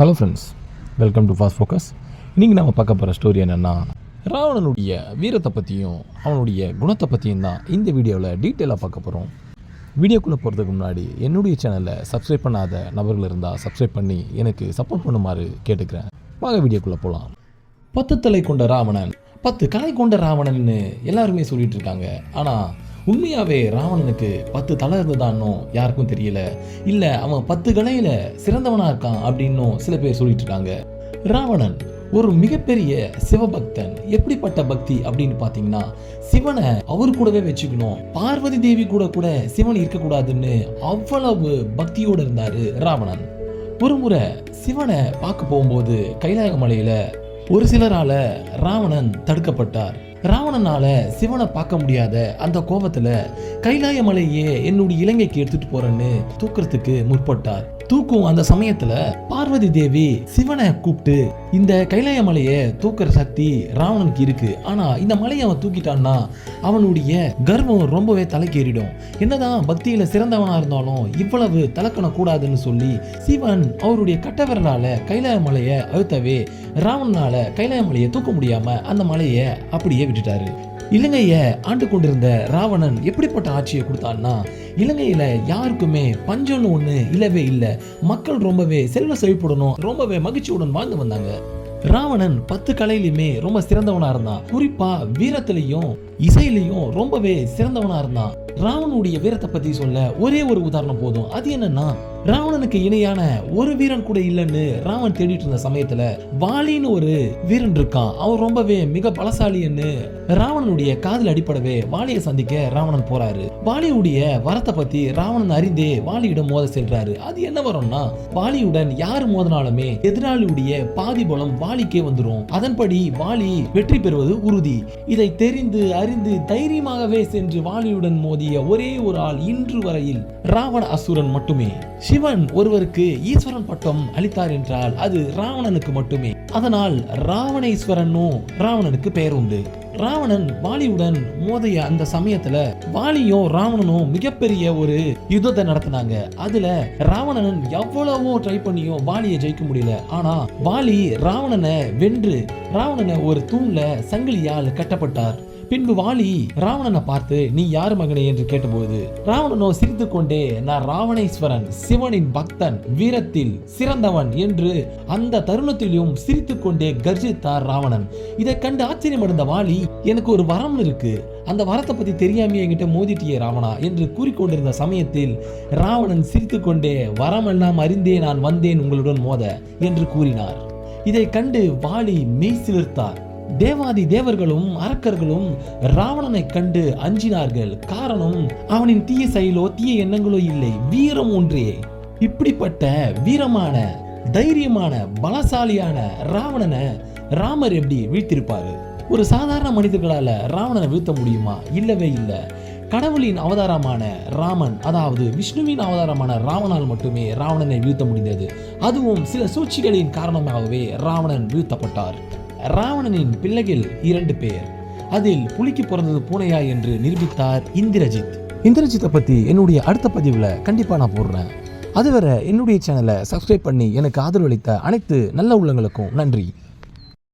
Hello friends welcome to Fast Focus இன்றைக்கி நம்ம பார்க்க போகிற ஸ்டோரி என்னென்னா ராவணனுடைய வீரத்தை பற்றியும் அவனுடைய குணத்தை பற்றியும் தான் இந்த வீடியோவில் டீட்டெயிலாக பார்க்க போகிறோம் வீடியோக்குள்ளே போகிறதுக்கு முன்னாடி என்னுடைய சேனலை சப்ஸ்கிரைப் பண்ணாத நபர்கள் இருந்தால் சப்ஸ்கிரைப் பண்ணி எனக்கு சப்போர்ட் பண்ணுமாறு கேட்டுக்கிறேன். வாங்க வீடியோக்குள்ளே போகலாம் பத்து தலை கொண்ட ராவணன் பத்து கலை கொண்ட ராவணன்னு எல்லாருமே சொல்லிகிட்டு இருக்காங்க. ஆனால் உண்மையாகவே ராவணனுக்கு பத்து தலை இருந்ததான்னோ யாருக்கும் தெரியல. இல்லை அவன் பத்து கலையில் சிறந்தவனாக இருக்கான் அப்படின்னும் சில பேர் சொல்லிட்டு இருக்காங்க. ராவணன் ஒரு மிகப்பெரிய சிவபக்தன். எப்படிப்பட்ட பக்தி அப்படின்னு பார்த்தீங்கன்னா சிவனை அவர் கூடவே வச்சுக்கணும். பார்வதி தேவி கூட கூட சிவன் இருக்கக்கூடாதுன்னு அவ்வளவு பக்தியோடு இருந்தாரு ராவணன். ஒரு முறை சிவனை பார்க்க போகும்போது கைலாய மலையில ஒரு சிலரால ராவணன் தடுக்கப்பட்டார். ராவணனால சிவனை பார்க்க முடியாத அந்த கோபத்துல கைலாய மலையே என்னுடைய இலங்கைக்கு எடுத்துட்டு போறேன்னு தூக்கிறதுக்கு முற்பட்டார். தூக்கும் அந்த சமயத்துல பார்வதி தேவி சிவனை கூப்பிட்டு இந்த கைலாய மலையை தூக்குற சக்தி ராவணனுக்கு இருக்கு. ஆனா இந்த மலையை அவன் தூக்கிட்டான்னா அவனுடைய கர்வம் ரொம்பவே தலைக்கேறிடும் என்னதான் பக்தியில சிறந்தவனா இருந்தாலும் இவ்வளவு தலக்கணம் கூடாதுன்னு சொல்லி சிவன் அவருடைய கட்டவிரலால கைலாய மலையை அழுத்தவே ராவணனால கைலாய மலையை தூக்க முடியாம அந்த மலையை அப்படியே விட்டுட்டாரு. இலங்கையை ஆண்டு கொண்டிருந்த ராவணன் எப்படிப்பட்ட ஆட்சியை கொடுத்தான்னா இலங்கையில யாருக்குமே பஞ்சம்னு ஒண்ணு இல்லவே இல்லை. மக்கள் ரொம்பவே செல்வ செழிப்புடனும் ரொம்பவே மகிழ்ச்சியுடன் வாழ்ந்து வந்தாங்க. ராவணன் பத்து கலையிலுமே ரொம்ப சிறந்தவனா இருந்தான். குறிப்பா வீரத்திலையும் இசையிலையும் ரொம்பவே சிறந்தவனா இருந்தான். ராவனுடைய வீரத்தை பத்தி சொல்ல ஒரே ஒரு உதாரணம் போதும். அது என்னன்னா ராவணனுக்கு இணையான ஒரு வீரன் கூட இல்லைன்னு ராவன் தேடிட்டு இருந்த சமயத்துல வாலின்னு ஒரு வீரன் இருக்கான். அவன் ரொம்பவே மிக பலசாலின்னு ராவணனுடைய காதல் அடிப்படவே வாலியை சந்திக்க ராவணன் போறாரு. வாலியுடைய வரத்தை பத்தி ராவணன் அறிந்தே வாலியிடம் மோத செல்றாரு. அது என்ன வரும்னா வாலியுடன் யார் மோதினாலுமே எதிராளியுடைய பாதி பலம் வாலிக்கே வந்துரும். அதன்படி வாலி வெற்றி பெறுவது உறுதி. இதை தெரிந்து அறிந்து தைரியமாகவே சென்று வாலியுடன் மோதிய ஒரே ஒரு ஆள் இன்று வரையில் ராவண அசுரன் மட்டுமே. சிவன் ஒருவருக்கு ஈஸ்வரன் பட்டம் அளித்தார் என்றால் அது ராவணனுக்கு மட்டுமே. அதனால் ராவணேஸ்வரனும் ராவணனுக்கு பெயர் உண்டு. ராவணன் வாலியுடன் மோதைய அந்த சமயத்துல வாலியும் ராவணனும் மிகப்பெரிய ஒரு யுத்தத்தை நடத்தினாங்க. அதுல ராவணன் எவ்வளவோ ட்ரை பண்ணியும் வாலியை ஜெயிக்க முடியல. ஆனா வாலி ராவணனை வென்று ராவணனை ஒரு தூண்ல சங்கிலியால் கட்டப்பட்டார். பின்பு வாலி ராவணனை பார்த்து நீ யார் மகனே? என்று கேட்டபோது ராவணனோ சிரித்து கொண்டே நான் ராவணேஸ்வரன் சிவனின் பக்தன் வீரத்தில் சிறந்தவன் என்று அந்த தருணத்திலும் சிரித்து கொண்டே கர்ஜித்தார் ராவணன். இதை கண்டு ஆச்சரியமடைந்த வாலி எனக்கு ஒரு வரம் இருக்கு. அந்த வரத்தை பத்தி தெரியாம என்கிட்ட மோதிட்டியே ராவணா என்று கூறிக்கொண்டிருந்த சமயத்தில் ராவணன் சிரித்து கொண்டே வரமெல்லாம் அறிந்தே நான் வந்தேன் உங்களுடன் மோத என்று கூறினார். இதை கண்டு வாலி மெய் சிலிர்த்தார். தேவாதி தேவர்களும் அரக்கர்களும் ராவணனை கண்டு அஞ்சினார்கள். காரணம் அவனின் தீய செயலோ தீய எண்ணங்களோ இல்லை. வீரம் ஒன்றே. இப்படிப்பட்ட வீரமான தைரியமான பலசாலியான ராவணனை ராமர் எப்படி வீழ்த்திருப்பாரு ஒரு சாதாரண மனிதர்களால ராவணனை வீழ்த்த முடியுமா? இல்லவே இல்லை. கடவுளின் அவதாரமான ராமன் அதாவது விஷ்ணுவின் அவதாரமான ராவணால் மட்டுமே ராவணனை வீழ்த்த முடிந்தது. அதுவும் சில சூழ்ச்சிகளின் காரணமாகவே ராவணன் வீழ்த்தப்பட்டார். ராவணனின் பிள்ளைகள் இரண்டு பேர். அதில் புலிக்கு பிறந்தது பூனையா என்று நிரூபித்தார் இந்திரஜித். இந்திரஜித்தை பத்தி என்னுடைய அடுத்த பதிவில் கண்டிப்பாக நான் போடுறேன். அதுவரை என்னுடைய சேனலை சப்ஸ்கிரைப் பண்ணி எனக்கு ஆதரவளித்த அனைத்து நல்ல உள்ளங்களுக்கும் நன்றி.